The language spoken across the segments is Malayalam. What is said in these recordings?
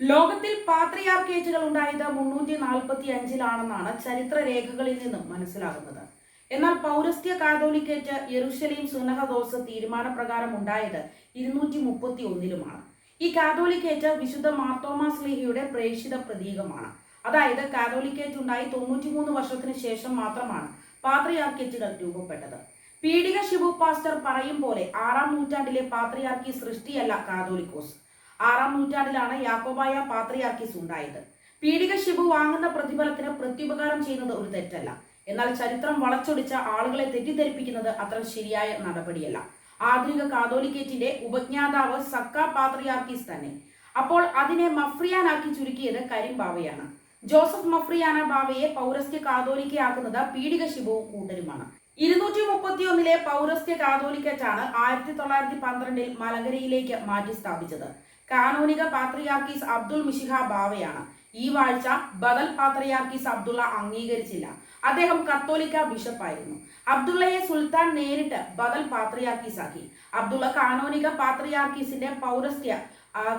ലോകത്തിൽ പാത്രിയാർക്കേറ്റുകൾ ഉണ്ടായത് മുന്നൂറ്റി നാൽപ്പത്തി അഞ്ചിലാണെന്നാണ് ചരിത്ര രേഖകളിൽ നിന്നും മനസ്സിലാകുന്നത്. എന്നാൽ പൗരസ്ത്യ കാതോലിക്കേറ്റ് യെറുഷലേം സുനഹദോസ് തീരുമാനപ്രകാരം ഉണ്ടായത് ഇരുന്നൂറ്റി മുപ്പത്തി ഒന്നിലുമാണ് ഈ കാതോലിക്കേറ്റ് വിശുദ്ധ മാർത്തോമാ സ്ലേഹിയുടെ പ്രേക്ഷിത പ്രതീകമാണ്. അതായത് കാതോലിക്കേറ്റ് ഉണ്ടായി തൊണ്ണൂറ്റിമൂന്ന് വർഷത്തിന് ശേഷം മാത്രമാണ് പാത്രിയാർക്കേറ്റുകൾ രൂപപ്പെട്ടത്. പീഡിക ശിവു പാസ്റ്റർ പറയും പോലെ ആറാം നൂറ്റാണ്ടിലെ പാത്രിയാർക്കി സൃഷ്ടിയല്ല കാതോലിക്കോസ്. ആറാം നൂറ്റാണ്ടിലാണ് യാക്കോബായ പാത്രിയാർക്കിസ് ഉണ്ടായത് പീഡിക ശിബു വാങ്ങുന്ന പ്രതിഫലത്തിന് പ്രത്യുപകാരം ചെയ്യുന്നത് ഒരു തെറ്റല്ല. എന്നാൽ ചരിത്രം വളച്ചൊടിച്ച ആളുകളെ തെറ്റിദ്ധരിപ്പിക്കുന്നത് അത്ര ശരിയായ നടപടിയല്ല. ആധുനിക കാതോലിക്കേറ്റിന്റെ ഉപജ്ഞാതാവ് സക്ക പാത്രിയാർക്കീസ് തന്നെ. അപ്പോൾ അതിനെ മഫ്രിയാനാക്കി ചുരുക്കിയത് കരിമ്പാവയാണ് ജോസഫ് മഫ്രിയാന ബാവയെ പൗരസ്ത്യ കാതോലിക്കയാക്കുന്നത് പീഡിക ശിവവും കൂട്ടരുമാണ്. ഇരുന്നൂറ്റി മുപ്പത്തി ഒന്നിലെ പൗരസ്ത്യ കാതോലിക്കറ്റാണ് ആയിരത്തി തൊള്ളായിരത്തി പന്ത്രണ്ടിൽ മലങ്കരയിലേക്ക് മാറ്റി സ്ഥാപിച്ചത്. കാനോനിക പാത്രിയാർക്കീസ് അബ്ദുൾ മിഷിഹ ബാവയാണ്. ഈ വാഴ്ച ബദൽ പാത്രിയാർക്കീസ് അബ്ദുള്ള അംഗീകരിച്ചില്ല. അദ്ദേഹം കത്തോലിക്ക ബിഷപ്പായിരുന്നു. അബ്ദുള്ളയെ സുൽത്താൻ നേരിട്ട് ബദൽ പാത്രിയാർക്കീസ് ആക്കി അബ്ദുള്ള കാനോനിക പാത്രിയാർക്കീസിന്റെ പൗരസ്ത്യ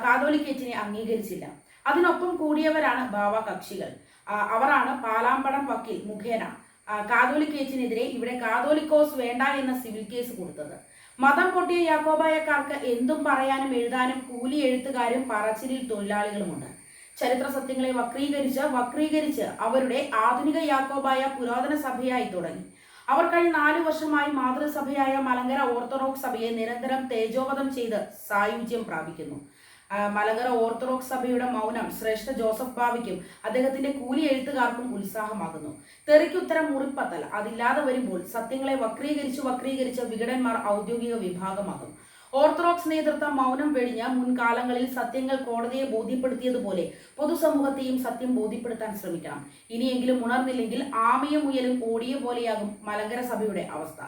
കാതോലിക്കേറ്റിനെ അംഗീകരിച്ചില്ല. അതിനൊപ്പം കൂടിയവരാണ് ബാവ കക്ഷികൾ. അവരാണ് പാലാമ്പടം വക്കീൽ മുഖേന കാതോലിക്കേറ്റിനെതിരെ ഇവിടെ കാതോലിക്കോസ് വേണ്ട എന്ന സിവിൽ കേസ് കൊടുത്തത്. മതം പൊട്ടിയ യാക്കോബായക്കാർക്ക് എന്തും പറയാനും എഴുതാനും കൂലി എഴുത്തുകാരും പറച്ചിലിൽ തൊഴിലാളികളുമുണ്ട്. ചരിത്ര സത്യങ്ങളെ വക്രീകരിച്ച് വക്രീകരിച്ച് അവരുടെ ആധുനിക യാക്കോബായ പുരാതന സഭയായി തുടങ്ങി. അവർ കഴിഞ്ഞ നാലു വർഷമായി മാതൃസഭയായ മലങ്കര ഓർത്തഡോക്സ് സഭയെ നിരന്തരം തേജോവധം ചെയ്ത് സായുജ്യം പ്രാപിക്കുന്നു. മലങ്കര ഓർത്തഡോക്സ് സഭയുടെ മൗനം ശ്രേഷ്ഠ ജോസഫ് ബാവിക്കും അദ്ദേഹത്തിന്റെ കൂലി എഴുത്തുകാർക്കും ഉത്സാഹമാകുന്നു. തെറിക്കുത്തരം മുറിപ്പത്തൽ. അതില്ലാതെ വരുമ്പോൾ സത്യങ്ങളെ വക്രീകരിച്ച് വക്രീകരിച്ച് വികടന്മാർ ഔദ്യോഗിക വിഭാഗമാകും. ഓർത്തഡോക്സ് നേതൃത്വം മൗനം വെടിഞ്ഞ മുൻകാലങ്ങളിൽ സത്യങ്ങൾ കോടതിയെ ബോധ്യപ്പെടുത്തിയതുപോലെ പൊതുസമൂഹത്തെയും സത്യം ബോധ്യപ്പെടുത്താൻ ശ്രമിക്കണം ഇനിയെങ്കിലും ഉണർന്നില്ലെങ്കിൽ ആമയും മുയലും ഓടിയ പോലെയാകും മലങ്കര സഭയുടെ അവസ്ഥ.